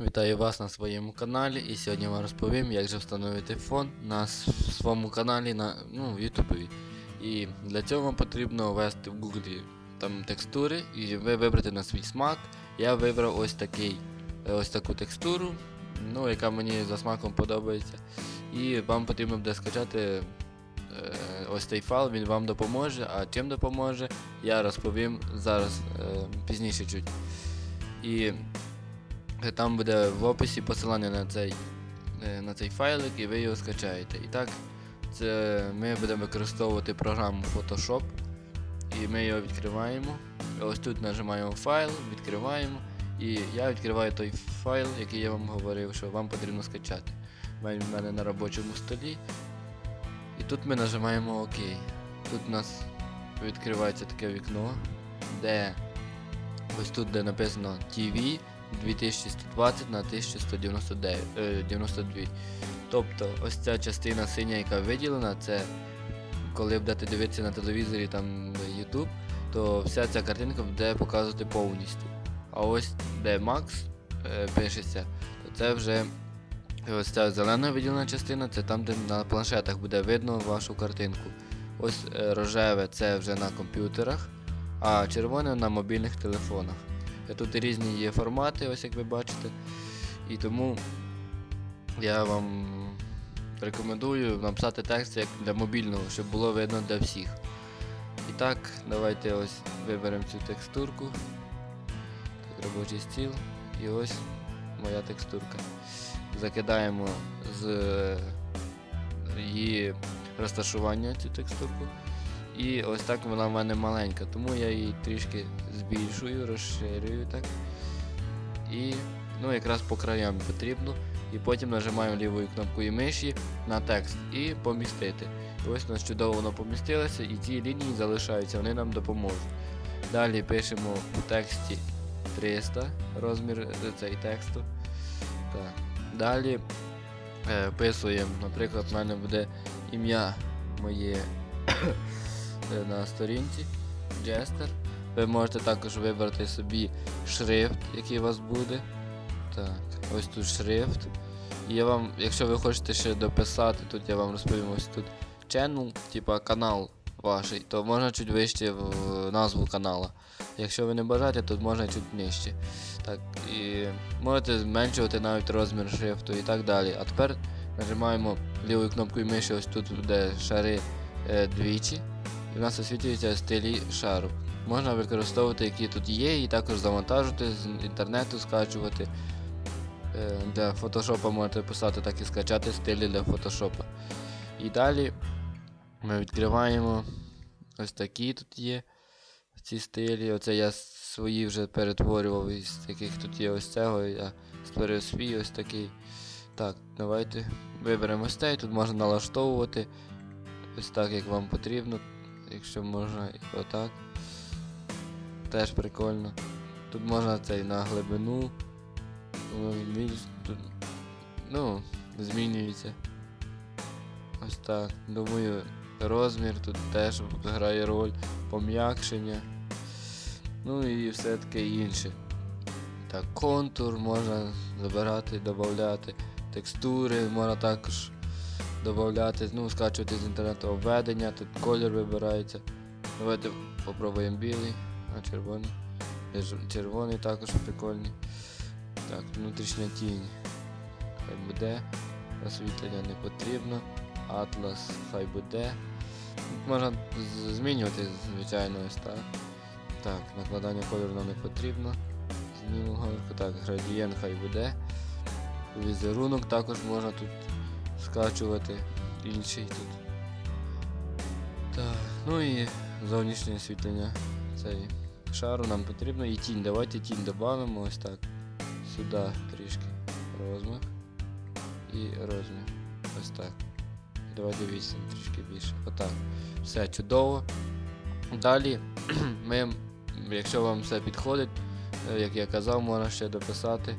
Вітаю вас на своєму каналі і сьогодні вам розповім, як же встановити фон на своєму каналі на ну, Ютубі. І для цього вам потрібно ввести в Google там текстури і ви вибрати на свій смак. Я вибрав ось такий, ось таку текстуру, ну, яка мені за смаком подобається. І вам потрібно буде скачати е, ось цей файл, він вам допоможе. А чим допоможе, я розповім зараз е, пізніше чуть. І Там буде в описі посилання на цей, е, на цей файлик і ви його скачаєте. І так, це ми будемо використовувати програму Photoshop. І ми його відкриваємо. Ось тут нажимаємо файл, відкриваємо. І я відкриваю той файл, який я вам говорив, що вам потрібно скачати. Він в мене на робочому столі. І тут ми нажимаємо ОК. Тут у нас відкривається таке вікно, де ось тут, де написано TV 2120 на 1199, е, 92. Тобто ось ця частина синя, яка виділена, це коли будете дивитися на телевізорі там YouTube, то вся ця картинка буде показувати повністю. А ось де Max е, пишеться, то це вже ось ця зелена виділена частина, це там, де на планшетах буде видно вашу картинку. Ось е, рожеве це вже на комп'ютерах, а червоне на мобільних телефонах. Е, Тут різні є формати, ось як ви бачите. І тому я вам рекомендую написати текст як для мобільного, щоб було видно для всіх. І так, давайте ось виберемо цю текстурку. Так, робочий стіл. І ось моя текстурка. Закидаємо з е, її розташування цю текстурку. І ось так вона в мене маленька, тому я її трішки збільшую, розширюю так. І ну, якраз по краям потрібно. І потім нажимаємо лівою кнопкою миші на текст і помістити. І ось у нас чудово воно помістилося, і ці лінії залишаються, вони нам допоможуть. Далі пишемо в тексті 300 розмір е, цей тексту. Так. Далі е, вписуємо, наприклад, в мене буде ім'я моє на сторінці Jester. Ви можете також вибрати собі шрифт, який у вас буде. Так, ось тут шрифт. І я вам, якщо ви хочете ще дописати, тут я вам розповім ось тут channel, типа канал ваш, то можна чуть вище в назву канала. Якщо ви не бажаєте, то можна чуть нижче. Так, і можете зменшувати навіть розмір шрифту і так далі. А тепер нажимаємо лівою кнопкою миші, ось тут буде шари е, двічі. І в нас освітлюються стилі шару. Можна використовувати, які тут є, і також завантажувати з інтернету, скачувати. Е, Для фотошопа можете писати, так і скачати стилі для фотошопа. І далі ми відкриваємо ось такі тут є ці стилі. Оце я свої вже перетворював із яких тут є ось цього. Я створив свій ось такий. Так, давайте виберемо ось цей. Тут можна налаштовувати ось так, як вам потрібно. Якщо можна і отак. Теж прикольно. Тут можна цей на глибину. Тут. Ну, змінюється. Ось так. Думаю, розмір тут теж грає роль, пом'якшення. Ну і все таке інше. Так, контур можна забирати, додати, текстури можна також додати, ну, скачувати з інтернету обведення, тут колір вибирається. Давайте попробуємо білий, а червоний. Червоний також прикольний. Так, внутрішня тінь. Хай буде. Освітлення не потрібно. Атлас хай буде. Можна змінювати, звичайно, ось так. Так, накладання кольору нам не потрібно. Знімемо галочку. Так, градієнт хай буде. Візерунок також можна тут скачувати. Інший тут. Так, ну і зовнішнє освітлення цей шару нам потрібно. І тінь. Давайте тінь додамо ось так. Сюди трішки розмір і розмір. Ось так. Давайте відстань трішки більше. Отак. Все чудово. Далі ми, якщо вам все підходить, е, як я казав, можна ще дописати.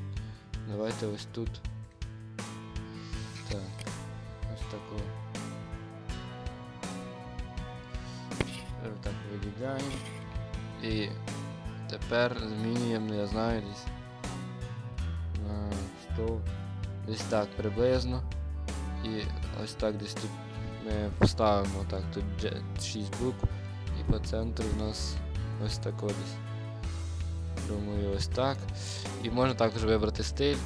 Давайте ось тут. Таку. Так виділяємо. І тепер змінюємо, я знаю, десь. на використовував. Десь так приблизно. І ось так десь тут ми поставимо так, тут 6 букв. І по центру у нас ось так ось. Думаю, ось так. І можна також вибрати стиль.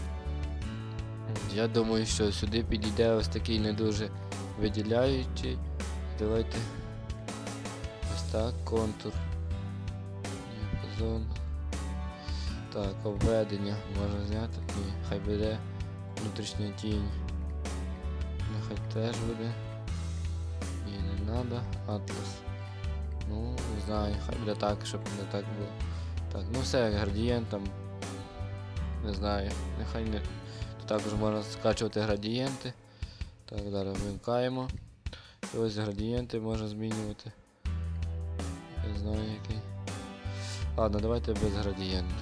Я думаю, що сюди підійде ось такий не дуже виділяючий. Давайте ось так, контур. Діапазон. Так, обведення можна зняти. Ні, хай буде внутрішня тінь. Нехай теж буде. Ні, не треба. Атлас. Ну, не знаю, хай буде так, щоб не так було. Так, ну все, градієнт там. Не знаю, нехай не. Також можна скачувати градієнти. Так, зараз вмикаємо. І ось градієнти можна змінювати. Не знаю який. Ладно, давайте без градієнту.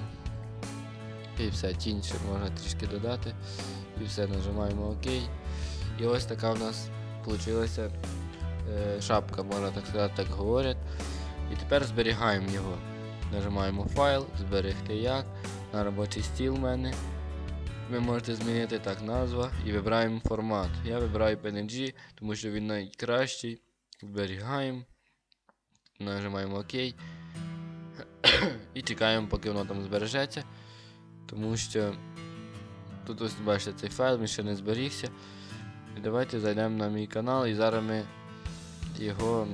І все, тінь ще можна трішки додати. І все, нажимаємо ОК. І ось така в нас вийшла е, шапка, можна так сказати, так говорять. І тепер зберігаємо його. Нажимаємо файл, зберегти як. На робочий стіл в мене. Ви можете змінити так назва і вибираємо формат. Я вибираю PNG, тому що він найкращий. Зберігаємо. Нажимаємо ОК. І чекаємо, поки воно там збережеться. Тому що тут ось бачите цей файл, він ще не зберігся. І давайте зайдемо на мій канал і зараз ми його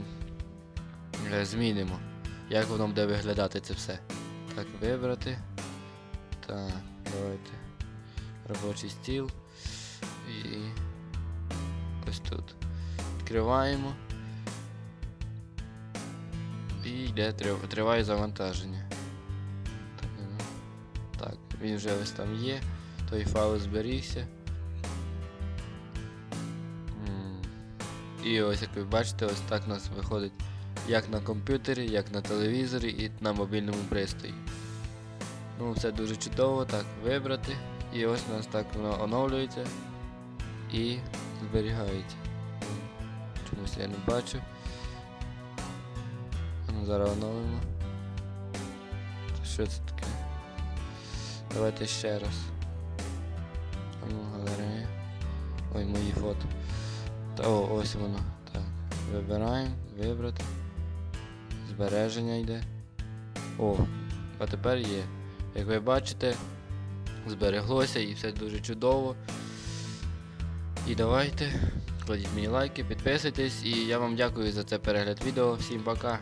е, змінимо. Як воно буде виглядати це все. Так, вибрати. Так, давайте. Робочий стіл. І ось тут. Відкриваємо. І йде триває завантаження. Так, ну, він вже ось там є. Той файл зберігся. І ось як ви бачите, ось так у нас виходить як на комп'ютері, як на телевізорі і на мобільному пристрої. Ну, все дуже чудово, так вибрати. І ось у нас так воно оновлюється і зберігається. Чомусь я не бачу. Ну, зараз оновимо. Що це таке? Давайте ще раз. Ну, галерея. Ой, мої фото. Та о, ось воно. Так. Вибираємо, вибрати. Збереження йде. О, а тепер є. Як ви бачите, збереглося і все дуже чудово. І давайте, кладіть мені лайки, підписуйтесь і я вам дякую за це перегляд відео. Всім пока!